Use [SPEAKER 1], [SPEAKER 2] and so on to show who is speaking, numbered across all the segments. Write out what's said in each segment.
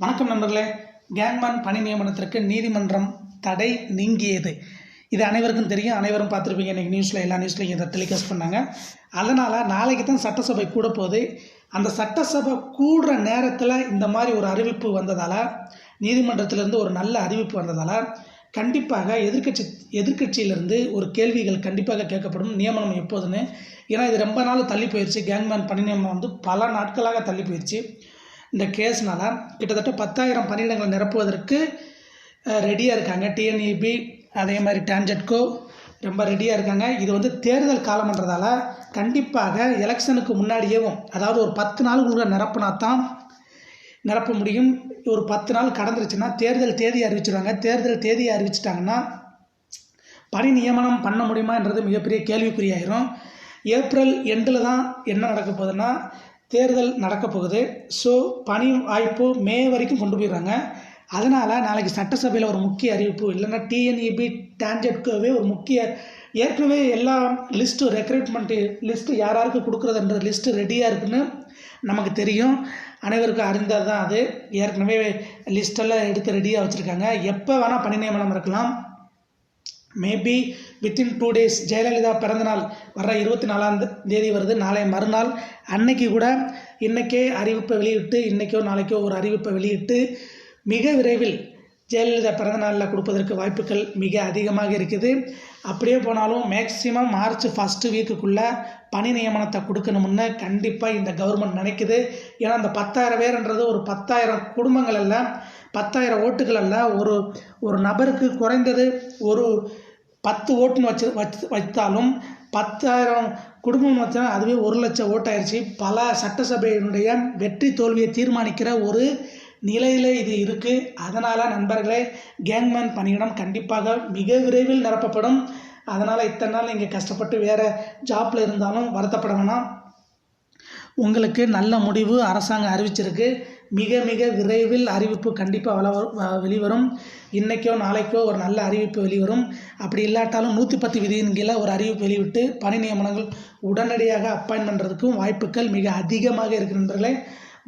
[SPEAKER 1] வணக்கம் நண்பர்களே. கேங்மேன் பணி நியமனத்திற்கு நீதிமன்றம் தடை நீங்கியது. இது அனைவருக்கும் தெரியும். அனைவரும் பார்த்துருப்பீங்க. இன்றைக்கி நியூஸில் எல்லா நியூஸ்லையும் இதை டெலிகாஸ்ட் பண்ணாங்க. அதனால் நாளைக்கு தான் சட்டசபை கூட போகுது அந்த சட்டசபை கூடுற நேரத்தில் இந்த மாதிரி ஒரு அறிவிப்பு வந்ததால் நீதிமன்றத்திலேருந்து ஒரு நல்ல அறிவிப்பு வந்ததால் கண்டிப்பாக எதிர்க்கட்சி எதிர்கட்சியிலிருந்து ஒரு கேள்விகள் கண்டிப்பாக கேட்கப்படும். நியமனம் எப்போதுன்னு. ஏன்னா இது ரொம்ப நாள் தள்ளி போயிடுச்சு கேங்மேன் பணி நியமனம் வந்து பல நாட்களாக தள்ளி போயிடுச்சு இந்த கேஸ்னால் கிட்டத்தட்ட பத்தாயிரம் பணியிடங்கள் நிரப்புவதற்கு ரெடியாக இருக்காங்க. டிஎன்இபி அதே மாதிரி டான்ஜெட்கோ ரொம்ப ரெடியாக இருக்காங்க. இது வந்து தேர்தல் காலம்ன்றதால கண்டிப்பாக எலெக்ஷனுக்கு முன்னாடியேவும் அதாவது ஒரு பத்து நாளுக்குள்ள நிரப்புனா தான் நிரப்ப முடியும். ஒரு பத்து நாள் கடந்துருச்சுன்னா தேர்தல் தேதி அறிவிச்சிடுவாங்க தேர்தல் தேதியை அறிவிச்சிட்டாங்கன்னா பணி நியமனம் பண்ண முடியுமான்றது மிகப்பெரிய கேள்விக்குறியாயிரும். ஏப்ரல் எண்டில் தான் என்ன நடக்க போகுதுன்னா தேர்தல் நடக்க போகுது. ஸோ பணி வாய்ப்பு மே வரைக்கும் கொண்டு போயிடுறாங்க. அதனால் நாளைக்கு சட்டசபையில் ஒரு முக்கிய அறிவிப்பு இல்லைன்னா டிஎன்இபி டான்ஜெட்கோவே ஒரு முக்கிய ஏற்கனவே எல்லா லிஸ்ட்டு ரெக்ரூட்மெண்ட்டு லிஸ்ட்டு யாராருக்கு கொடுக்குறதுன்ற லிஸ்ட்டு ரெடியாக இருக்குன்னு நமக்கு தெரியும். அனைவருக்கும் அறிந்தது தான் அது. ஏற்கனவே லிஸ்ட்டெல்லாம் எடுத்து ரெடியாக வச்சுருக்காங்க. எப்போ வேணால் பணி நியமனம் இருக்கலாம். Maybe within two days Jayalalithaa பிறந்தநாள் வர்ற இருபத்தி நாலாம் தேதி வருது. நாளை மறுநாள் அன்னைக்கு கூட இன்றைக்கே அறிவிப்பை வெளியிட்டு இன்றைக்கோ நாளைக்கோ ஒரு அறிவிப்பை வெளியிட்டு மிக விரைவில் ஜெயலலிதா பிறந்தநாளில் கொடுப்பதற்கு வாய்ப்புகள் மிக அதிகமாக இருக்குது. அப்படியே போனாலும் மேக்சிமம் மார்ச் ஃபஸ்ட்டு வீக்குக்குள்ளே பணி நியமனத்தை கொடுக்கணும்னு கண்டிப்பாக இந்த கவர்மெண்ட் நினைக்குது. ஏன்னா அந்த பத்தாயிரம் பேர்ன்றது ஒரு பத்தாயிரம் குடும்பங்கள் அல்ல பத்தாயிரம் ஓட்டுகள் அல்ல. ஒரு ஒரு நபருக்கு குறைந்தது ஒரு பத்து ஓட்டுன்னு வச்சு வச்சு வைத்தாலும் பத்தாயிரம் குடும்பம் வச்சா அதுவே ஒரு லட்சம் ஓட்டாயிருச்சு. பல சட்டசபையினுடைய வெற்றி தோல்வியை தீர்மானிக்கிற ஒரு நிலையில் இது இருக்குது அதனால் நண்பர்களே கேங்மேன் பணியிடம் கண்டிப்பாக மிக விரைவில் நிரப்பப்படும். அதனால் இத்தனை நாள் நீங்கள் கஷ்டப்பட்டு வேறு ஜாப்பில் இருந்தாலும் வருத்தப்பட வேணாம். உங்களுக்கு நல்ல முடிவு அரசாங்கம் அறிவிச்சிருக்கு. மிக மிக விரைவில் அறிவிப்பு கண்டிப்பாக வள வ- வெளிவரும். இன்றைக்கோ நாளைக்கோ ஒரு நல்ல அறிவிப்பு வெளிவரும். அப்படி இல்லாட்டாலும் நூற்றி பத்து விதியின் கீழே ஒரு அறிவிப்பு வெளிவிட்டு பணி நியமனங்கள் உடனடியாக அப்பாயின் பண்ணுறதுக்கும் வாய்ப்புகள் மிக அதிகமாக இருக்கு நண்பர்களே.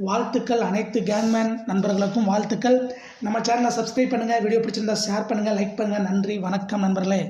[SPEAKER 1] வாழ்த்துக்கள் அனைத்து கேங்மேன் நண்பர்களுக்கும் வாழ்த்துக்கள். நம்ம சேனலை சப்ஸ்கிரைப் பண்ணுங்கள் வீடியோ பிடிச்சிருந்தா ஷேர் பண்ணுங்கள் லைக் பண்ணுங்கள் நன்றி வணக்கம் நண்பர்களே.